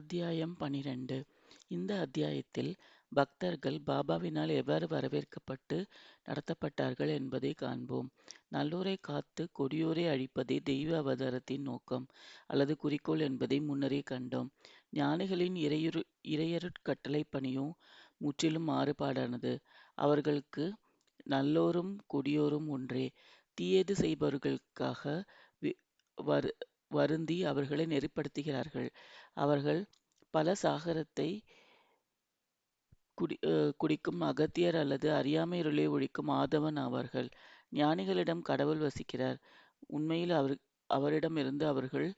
அத்தியாயம் பனிரெண்டு. இந்த அத்தியாயத்தில் பக்தர்கள் பாபாவினால் எவ்வாறு வரவேற்கப்பட்டு நடத்தப்பட்டார்கள் என்பதை காண்போம். நல்லோரை காத்து கொடியோரை அழிப்பதே தெய்வ அவதாரத்தின் நோக்கம் அல்லது குறிக்கோள் என்பதை முன்னரே கண்டோம். ஞானிகளின் இறையுரு இறையருட்கட்டளை பணியும் முற்றிலும் மாறுபாடானது. அவர்களுக்கு நல்லோரும் கொடியோரும் ஒன்றே. தீயது செய்பவர்களுக்காக வரு வருந்தி அவர்களை நெறிப்படுத்துகிறார்கள். அவர்கள் பல சாகரத்தை குடி அஹ் குடிக்கும் அகத்தியர் அல்லது அறியாமை இருளை ஒழிக்கும் ஆதவன் ஆவார்கள் ஞானிகளிடம் கடவுள் வசிக்கிறார். உண்மையில் அவர் அவரிடமிருந்து அவர்கள்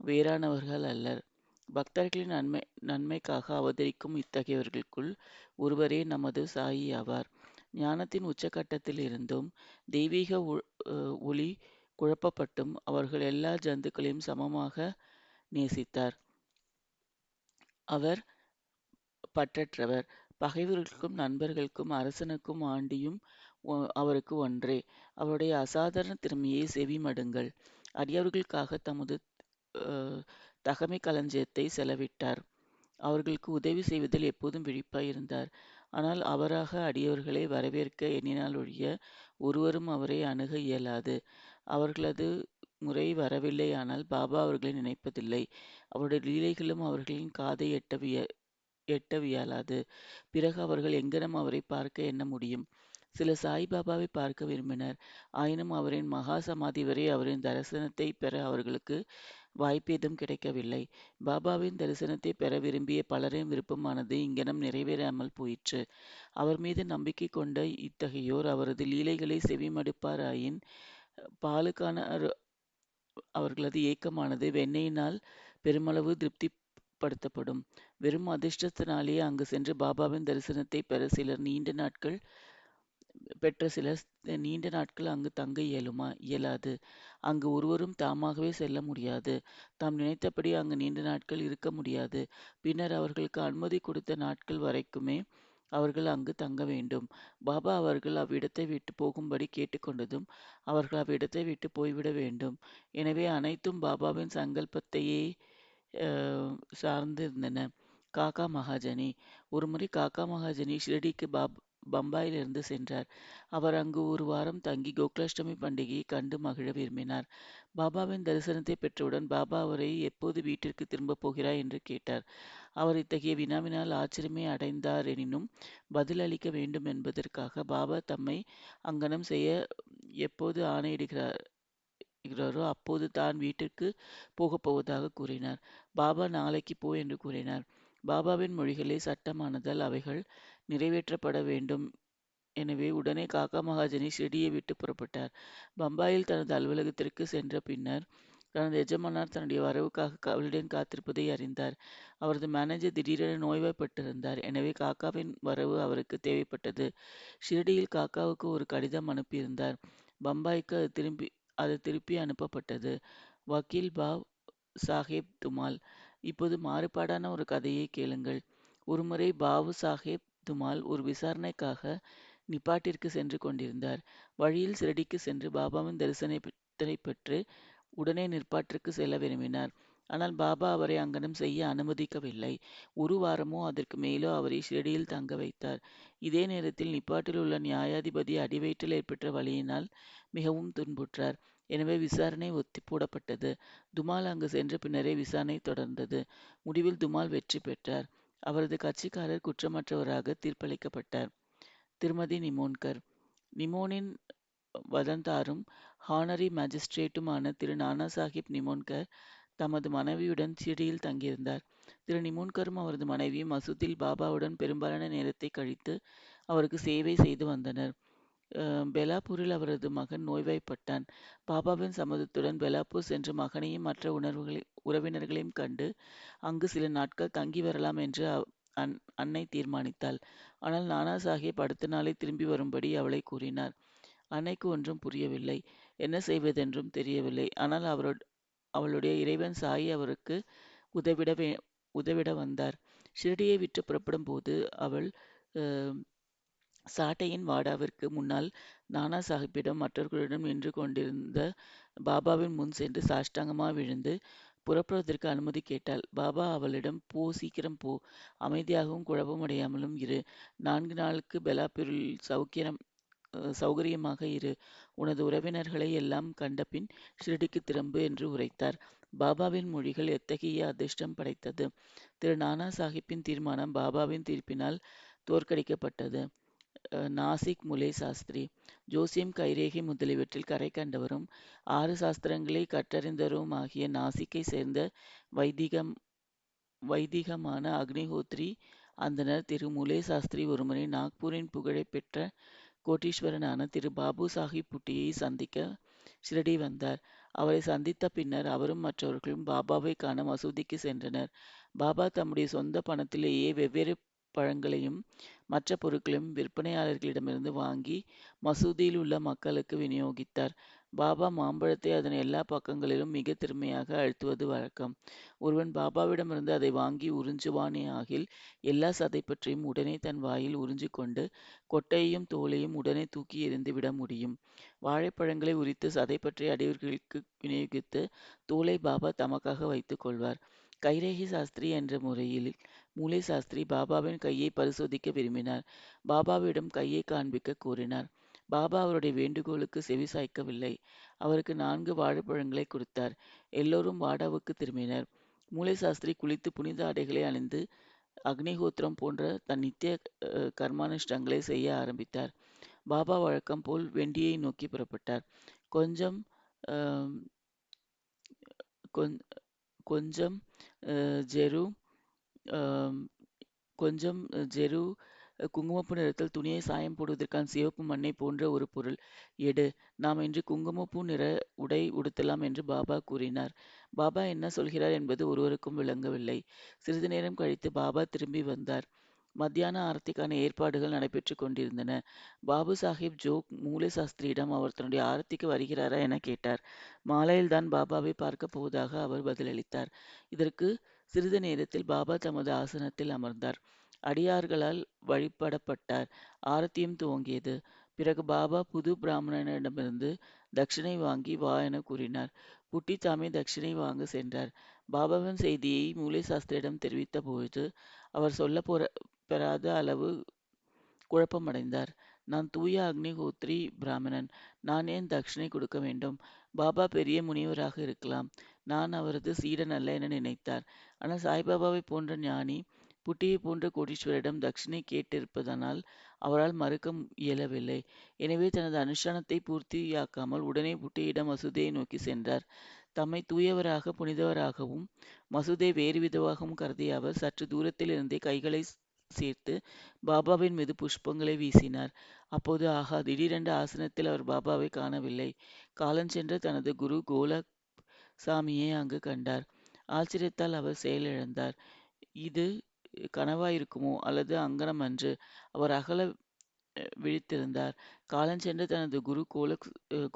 வேறானவர்கள் அல்லர். பக்தர்களின் நன்மை நன்மைக்காக அவதரிக்கும் இத்தகையவர்களுக்குள் ஒருவரே நமது சாயி ஆவார். ஞானத்தின் உச்சக்கட்டத்தில் இருந்தும் தெய்வீக ஒளி குழப்பப்பட்டும் அவர்கள் எல்லா ஜந்துக்களையும் சமமாக நேசித்தார். அவர் பற்றற்றவர். பகைவர்களுக்கும் நண்பர்களுக்கும் அரசனுக்கும் ஆண்டியும் ஒ- அவருக்கு ஒன்றே. அவருடைய அசாதாரண திறமையை செவிமடுங்கள். அடியவர்களுக்காக தமது தகமை களஞ்சியத்தை செலவிட்டார். அவர்களுக்கு உதவி செய்வதில் எப்போதும் விழிப்பாய் இருந்தார். ஆனால் அவராக அடியவர்களை வரவேற்க எண்ணினால் ஒழிய ஒருவரும் அவரை அணுக இயலாது. அவர்களது முறை வரவில்லையானால் பாபா அவர்களை நினைப்பதில்லை. அவருடைய லீலைகளும் அவர்களின் காதை எட்டவிய எட்டவியலாது. பிறகு அவர்கள் எங்கனம் அவரை பார்க்க எண்ண முடியும்? சில சாய்பாபாவை பார்க்க விரும்பினர். ஆயினும் அவரின் மகா சமாதி வரை அவரின் தரிசனத்தை பெற அவர்களுக்கு வாய்ப்பேதும் கிடைக்கவில்லை. பாபாவின் தரிசனத்தை பெற விரும்பிய பலரின் விருப்பமானது இங்கனம் நிறைவேறாமல் போயிற்று. அவர் மீது நம்பிக்கை கொண்ட இத்தகையோர் அவரது லீலைகளை செவிமடுப்பாராயின் பாலுக்கான அரு- அவர்களது ஏக்கமானது வெண்ணெயினால் பெருமளவு திருப்திப்படுத்தப்படும். வெறும் அதிர்ஷ்டத்தினாலேயே அங்கு சென்று பாபாவின் தரிசனத்தை பெற சிலர் நீண்ட நாட்கள் பெற்ற சிலர் நீண்ட நாட்கள் அங்கு தங்க இயலுமா இயலாது. அங்கு ஒருவரும் தாமாகவே செல்ல முடியாது. தாம் நினைத்தபடி அங்கு நீண்ட நாட்கள் இருக்க முடியாது. பின்னர் அவர்களுக்கு அனுமதி கொடுத்த நாட்கள் வரைக்குமே அவர்கள் அங்கு தங்க வேண்டும். பாபா அவர்கள் அவ்விடத்தை விட்டு போகும்படி கேட்டுக்கொண்டதும் அவர்கள் அவ்விடத்தை விட்டு போய்விட வேண்டும். எனவே அனைத்தும் பாபாவின் சங்கல்பத்தையே சார்ந்திருந்தன. காக்கா மகாஜனி. ஒருமுறை காக்கா மகாஜனி ஷிரடிக்கு பாப் பம்பாயிலிருந்து சென்றார். அவர் அங்கு ஒரு வாரம் தங்கி கோகுலாஷ்டமி பண்டிகையை கண்டு மகிழ விரும்பினார். பாபாவின் தரிசனத்தை பெற்றவுடன் பாபா அவரை எப்போது வீட்டிற்கு திரும்பப் போகிறாய் என்று கேட்டார். அவர் இத்தகைய வினாவினால் ஆச்சரியமே அடைந்தார் எனினும் பதிலளிக்க வேண்டும் என்பதற்காக பாபா தம்மை அங்கனம் செய்ய எப்போது ஆணையிடுகிறார் இருக்கிறாரோ அப்போது தான் வீட்டிற்கு போகப் போவதாக கூறினார். பாபா நாளைக்கு போ என்று கூறினார். பாபாவின் மொழிகளே சட்டமானதால் அவைகள் நிறைவேற்றப்பட வேண்டும் எனவே உடனே காக்கா மகாஜனி செடியை விட்டு புறப்பட்டார். பம்பாயில் தனது அலுவலகத்திற்கு சென்ற பின்னர் தனது எஜமானர் தன்னுடைய வரவுக்காக கவலையுடன் காத்திருப்பதை அறிந்தார். அவரது மேனேஜர் திடீரென நோய்வாய்ப்பட்டிருந்தார். எனவே காக்காவின் வரவு அவருக்கு தேவைப்பட்டது. ஷிரடியில் காக்காவுக்கு ஒரு கடிதம் அனுப்பியிருந்தார். பம்பாய்க்கு அது திரும்பி அது திருப்பி அனுப்பப்பட்டது. வக்கீல் பாவ் சாஹேப் துமால் இப்போது மாறுபாடான ஒரு கதையை கேளுங்கள். ஒருமுறை பாபு சாஹேப் துமால் ஒரு விசாரணைக்காக நிப்பாட்டிற்கு சென்று கொண்டிருந்தார். வழியில் சிரடிக்கு சென்று பாபாவின் தரிசனத்தை பெற்று உடனே நிற்பாட்டிற்கு செல்ல விரும்பினார். ஆனால் பாபா அவரை அங்கனம் செய்ய அனுமதிக்கவில்லை. ஒரு வாரமோ அதற்கு மேலோ அவரை ஷிரடியில் தங்க வைத்தார். இதே நேரத்தில் நிப்பாட்டில் உள்ள நியாயாதிபதி அடிவயிற்றில் ஏற்பட்ட வழியினால் மிகவும் துன்புற்றார். எனவே விசாரணை ஒத்தி போடப்பட்டது. துமால் அங்கு சென்ற பின்னரே விசாரணை தொடர்ந்தது. முடிவில் துமால் வெற்றி பெற்றார். அவரது கட்சிக்காரர் குற்றமற்றவராக தீர்ப்பளிக்கப்பட்டார். திருமதி நிமோன்கர். நிமோனின் வதந்தாரும் ஹானரி மேஜிஸ்ட்ரேட்டுமான திரு நானா சாஹிப் நிமோன்கர் தமது மனைவியுடன் ஷிரடியில் தங்கியிருந்தார். திரு நிமோன்கரும் அவரது மனைவியும் மசூதியில் பாபாவுடன் பெரும்பாலான நேரத்தை கழித்து அவருக்கு சேவை செய்து வந்தனர். அஹ் பெலாப்பூரில் அவரது மகன் நோய்வாய்ப்பட்டான். பாபாவின் சம்மதத்துடன் பெலாப்பூர் சென்று மகனையும் மற்ற உணர்வுகளை உறவினர்களையும் கண்டு அங்கு சில நாட்கள் தங்கி வரலாம் என்று அன் அன்னை தீர்மானித்தாள். ஆனால் நானா சாஹிப் அடுத்த நாளே திரும்பி வரும்படி அவளை கூறினார். அன்னைக்கு ஒன்றும் புரியவில்லை. என்ன செய்வதென்றும் தெரியவில்லை. ஆனால் அவரோ அவளுடைய இறைவன் சாயி அவருக்கு உதவிட வே உதவிட வந்தார். ஷிரடியை விட்டு புறப்படும் போது அவள் சாட்டையின் வாடாவிற்கு முன்னால் நானா சாஹிப்பிடம் மற்றவர்களிடம் நின்று கொண்டிருந்த பாபாவின் முன் சென்று சாஷ்டாங்கமாக விழுந்து புறப்படுவதற்கு அனுமதி கேட்டாள். பாபா அவளிடம் போ சீக்கிரம் போ. அமைதியாகவும் குழப்பமடையாமலும் இரு. நான்கு நாளுக்கு பெலாப்பூரில் சௌக்கியம் சௌகரியமாக இரு. உனது உறவினர்களை எல்லாம் கண்டபின் ஷிரடிக்கு திரும்பு என்று உரைத்தார். பாபாவின் மொழிகள் எத்தகைய அதிர்ஷ்டம் படைத்தது. திரு நானா சாஹிப்பின் தீர்மானம் பாபாவின் தீர்ப்பினால் தோற்கடிக்கப்பட்டது. நாசிக் முலே சாஸ்திரி ஜோசியம் கைரேகை முதலியவற்றில் கரை கண்டவரும் ஆறு சாஸ்திரங்களை கற்றறிந்தவருமாகிய நாசிக்கை சேர்ந்த வைதிகம் வைதிகமான அக்னிஹோத்ரி அந்தனர் திரு முலே சாஸ்திரி ஒருமுறை நாக்பூரின் புகழைப் பெற்ற கோடீஸ்வரனான திரு பாபு சாஹிப் புட்டியை சந்திக்க ஷிரடி வந்தார். அவரை சந்தித்த பின்னர் அவரும் மற்றவர்களும் பாபாவை காண மசூதிக்கு சென்றனர். பாபா தம்முடைய சொந்த பணத்திலேயே வெவ்வேறு பழங்களையும் மற்ற பொருட்களையும் விற்பனையாளர்களிடமிருந்து வாங்கி மசூதியில் உள்ள மக்களுக்கு விநியோகித்தார். பாபா மாம்பழத்தை அதன் எல்லா பக்கங்களிலும் மிக திறமையாக அழுத்துவது வழக்கம். ஒருவன் பாபாவிடமிருந்து அதை வாங்கி உறிஞ்சுவானே ஆகில் எல்லா சதை பற்றியும் உடனே தன் வாயில் உறிஞ்சு கொண்டு கொட்டையையும் தோலையும் உடனே தூக்கி எறிந்துவிட முடியும். வாழைப்பழங்களை உரித்து சதை பற்றி அடியவர்களுக்கு விநியோகித்து தோலை பாபா தமக்காக வைத்துக் கொள்வார். கைரேகி சாஸ்திரி என்ற முறையில் மூளை சாஸ்திரி பாபாவின் கையை பரிசோதிக்க விரும்பினார். பாபாவிடம் கையை காண்பிக்க கூறினார். பாபா அவருடைய வேண்டுகோளுக்கு செவி சாய்க்கவில்லை அவருக்கு நான்கு வாழைப்பழங்களை கொடுத்தார். எல்லோரும் வாடாவுக்கு திரும்பினர். மூளை சாஸ்திரி குளித்து புனித ஆடைகளை அணிந்து அக்னிஹோத்திரம் போன்ற தன் நித்திய கர்மானுஷ்டங்களை செய்ய ஆரம்பித்தார். பாபா வழக்கம் போல் வெண்டியை நோக்கி புறப்பட்டார். கொஞ்சம் கொஞ்சம் ஜெரு கொஞ்சம் ஜெரு குங்குமப்பூ நிறத்தில் துணியை சாயம் போடுவதற்கான சிவப்பு மண்ணை போன்ற ஒரு பொருள் எடு. நாம் இன்று குங்குமப்பூ நிற உடை உடுத்தலாம் என்று பாபா கூறினார். பாபா என்ன சொல்கிறார் என்பது ஒருவருக்கும் விளங்கவில்லை. சிறிது நேரம் கழித்து பாபா திரும்பி வந்தார். மத்தியான ஆரத்திக்கான ஏற்பாடுகள் நடைபெற்றுக் கொண்டிருந்தன. பாபு சாஹிப் ஜோக் மூலை சாஸ்திரியிடம் அவர் தன்னுடைய ஆரத்திக்கு வருகிறாரா என கேட்டார். மாலையில்தான் பாபாவை பார்க்கப் போவதாக அவர் பதிலளித்தார். இதற்கு சிறிது நேரத்தில் பாபா தமது ஆசனத்தில் அமர்ந்தார். அடியார்களால் வழிபடப்பட்டார். ஆரத்தியும் துவங்கியது. பிறகு பாபா புது பிராமணனிடமிருந்து தட்சிணை வாங்கி வா என கூறினார். புட்டி தாமே தட்சிணை வாங்க சென்றார். பாபாவின் செய்தியை மூலை சாஸ்திரியிடம் தெரிவித்த போது அவர் சொல்லப் பெறாத அளவு குழப்பமடைந்தார். நான் தூய அக்னிஹோத்ரி பிராமணன். நான் ஏன் தட்சிணை கொடுக்க வேண்டும்? பாபா பெரிய முனிவராக இருக்கலாம். நான் அவரது சீடன் அல்ல என நினைத்தார். ஆனால் சாய்பாபாவைப் போன்ற ஞானி புட்டியைப் போன்ற கோடீஸ்வரரிடம் தட்சிணை கேட்டிருப்பதனால் அவரால் மறுக்க இயலவில்லை. எனவே தனது அனுஷ்டானத்தை பூர்த்தியாக்காமல் உடனே புட்டியிடம் மசூதியை நோக்கி சென்றார். தம்மை தூயவராக புனிதவராகவும் மசூதை வேறு விதமாகவும் கருதிய அவர் சற்று தூரத்தில் இருந்தே கைகளை சேர்த்து பாபாவின் மீது புஷ்பங்களை வீசினார். அப்போது ஆகா திடீரென்று ஆசனத்தில் அவர் பாபாவை காணவில்லை. காலஞ்சென்ற தனது குரு கோலக் சாமியை அங்கு கண்டார். ஆச்சரியத்தால் அவர் செயலிழந்தார். இது கனவாய் இருக்குமோ அல்லது அங்ஙனமன்று. அவர் அகல விழித்திருந்தார். காலஞ்சென்ற தனது குரு கோலக்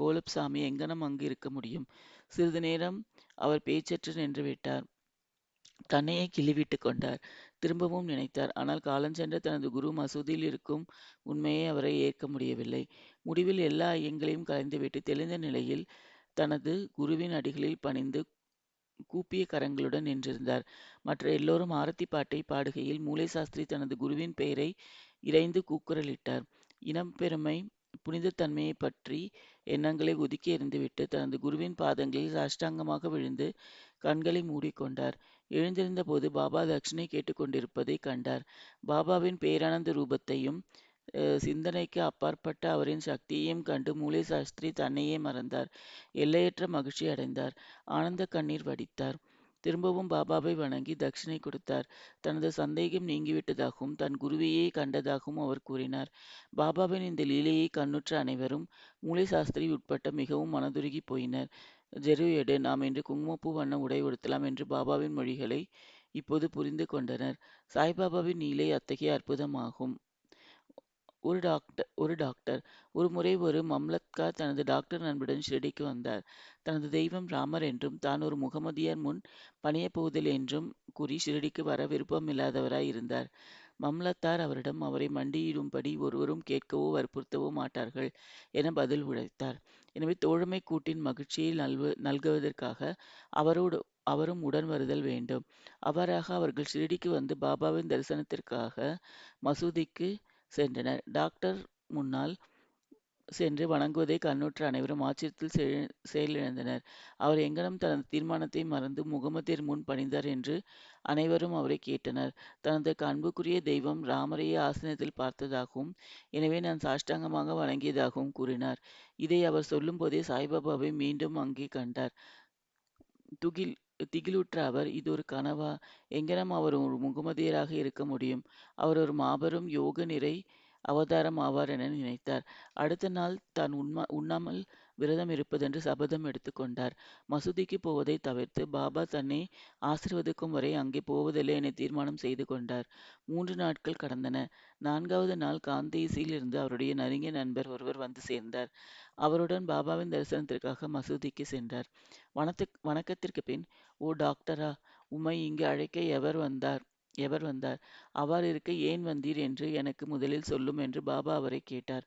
கோலப் சாமி எங்ஙனம் அங்கு இருக்க முடியும்? சிறிது நேரம் அவர் பேச்சற்று நின்று விட்டார் தன்னையே கிள்ளிவிட்டு கொண்டார். திரும்பவும் நினைத்தார். ஆனால் காலஞ்சென்ற தனது குரு மசூதியில் இருக்கும் உண்மையை அவரை ஏற்க முடியவில்லை. முடிவில் எல்லா ஐயங்களையும் கலைந்துவிட்டு தெளிந்த நிலையில் தனது குருவின் அடிகளில் பணிந்து கூப்பிய கரங்களுடன் நின்றிருந்தார். மற்ற எல்லோரும் ஆரத்தி பாட்டை பாடுகையில் மூளை சாஸ்திரி தனது குருவின் பெயரை இறைந்து கூக்குரலிட்டார். இனம் பெருமை புனிதத்தன்மையை பற்றி எண்ணங்களை ஒதுக்கி எறிந்துவிட்டு தனது குருவின் பாதங்களில் சாஷ்டாங்கமாக விழுந்து கண்களை மூடிக்கொண்டார். எழுந்திருந்தபோது பாபா தட்சிணை கேட்டுக்கொண்டிருப்பதை கண்டார். பாபாவின் பேரானந்த ரூபத்தையும் சிந்தனைக்கு அப்பாற்பட்ட அவரின் சக்தியையும் கண்டு மூலே சாஸ்திரி தன்னையே மறந்தார். எல்லையற்ற மகிழ்ச்சி அடைந்தார். ஆனந்த கண்ணீர் வடித்தார். திரும்பவும் பாபாவை வணங்கி தட்சிணை கொடுத்தார். தனது சந்தேகம் நீங்கிவிட்டதாகவும் தன் குருவையே கண்டதாகவும் அவர் கூறினார். பாபாவின் இந்த லீலையை கண்ணுற்ற அனைவரும் மூளை சாஸ்திரி உட்பட்ட மிகவும் மனதுருகிப் போயினர். ஜெரு எடு. நாம் இன்று குங்குமப்பூ வண்ண உடை உடுத்தலாம் என்று பாபாவின் மொழிகளை இப்போது புரிந்து கொண்டனர். சாய்பாபாவின் நீலை அத்தகைய அற்புதமாகும். ஒரு டாக்டர் ஒரு டாக்டர் ஒரு முறை ஒரு மம்லத்கார் தனது டாக்டர் நண்பருடன் ஷிரடிக்கு வந்தார். தனது தெய்வம் ராமர் என்றும் தான் ஒரு முகமதியர் முன் பணியப் போவதில்லை என்றும் கூறி ஷிரடிக்கு வர விருப்பமில்லாதவராய் இருந்தார். மம்லத்தார் அவரிடம் அவரை மண்டியிடும்படி ஒருவரும் கேட்கவோ வற்புறுத்தவோ மாட்டார்கள் என பதில் உழைத்தார் எனவே தோழமை கூட்டின் மகிழ்ச்சியை நல்வ நல்குவதற்காக அவரோடு அவரும் உடன் வருதல் வேண்டும். அவ்வாறாக அவர்கள் ஷிரடிக்கு வந்து பாபாவின் தரிசனத்திற்காக மசூதிக்கு சென்றனர். டாக்டர் முன்னால் சென்று வணங்குவதை கண்ணுற்ற அனைவரும் ஆச்சரியத்தில் செயலிழந்தனர். அவர் எங்கனம் தனது தீர்மானத்தை மறந்து முகம்மதியர் முன் பணிந்தார் என்று அனைவரும் அவரை கேட்டனர். தனது அன்புக்குரிய தெய்வம் ராமரையே ஆசனத்தில் பார்த்ததாகவும், எனவே நான் சாஷ்டாங்கமாக வணங்கியதாகவும் கூறினார். இதை அவர் சொல்லும்போதே சாய்பாபாவை மீண்டும் அங்கே கண்டார். துகில் திகிலுற்ற அவர், இது ஒரு கனவா? எங்கனம் அவர் ஒரு முகமதியராக இருக்க முடியும்? அவர் ஒரு மாபெரும் யோக நிறை அவதாரம் ஆவார் என நினைத்தார். அடுத்த நாள் தான் உண்ணாமல் விரதம் இருப்பதென்று சபதம் எடுத்துக்கொண்டார் மசூதிக்கு போவதை தவிர்த்து, பாபா தன்னை ஆசீர்வதிக்கும் வரை அங்கே போவதில்லை என தீர்மானம் செய்து கொண்டார். மூன்று நாட்கள் கடந்தன. நான்காவது நாள் காந்தேசியிலிருந்து அவருடைய நெருங்கிய நண்பர் ஒருவர் வந்து சேர்ந்தார். அவருடன் பாபாவின் தரிசனத்திற்காக மசூதிக்கு சென்றார். வணக்கத்திற்குப் பின், ஓ டாக்டரா, உம்மை இங்கு அழைக்க எவர் வந்தார்? எவர் வந்தார் அவ்வாறிருக்க ஏன் வந்தீர் என்று எனக்கு முதலில் சொல்லும் என்று பாபா அவரை கேட்டார்.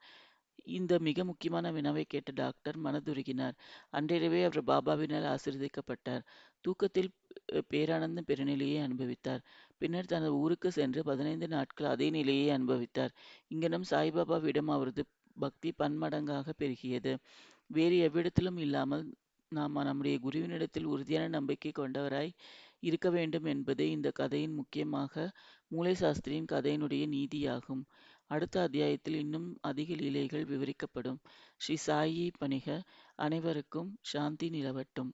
இந்த மிக முக்கியமான வினாவை கேட்ட டாக்டர் மனதுருகினார். அன்றிரவே அவர் பாபாவினால் ஆசிர்வதிக்கப்பட்டார் தூக்கத்தில் பேரானந்த பெருநிலையை அனுபவித்தார். பின்னர் தனது ஊருக்கு சென்று பதினைந்து நாட்கள் அதே நிலையை அனுபவித்தார். இங்கனம் சாய்பாபாவிடம் அவரது பக்தி பன்மடங்காக பெருகியது. வேறு எவ்விடத்திலும் இல்லாமல் நாம் நம்முடைய குருவினிடத்தில் உறுதியான நம்பிக்கை கொண்டவராய் இருக்க வேண்டும் என்பதே இந்த கதையின் முக்கியமாக மூளை சாஸ்திரியின் கதையினுடைய நீதியாகும். அடுத்த அத்தியாயத்தில் இன்னும் அதிக லீலைகள் விவரிக்கப்படும். ஸ்ரீ சாயி பணிக. அனைவருக்கும் சாந்தி நிலவட்டும்.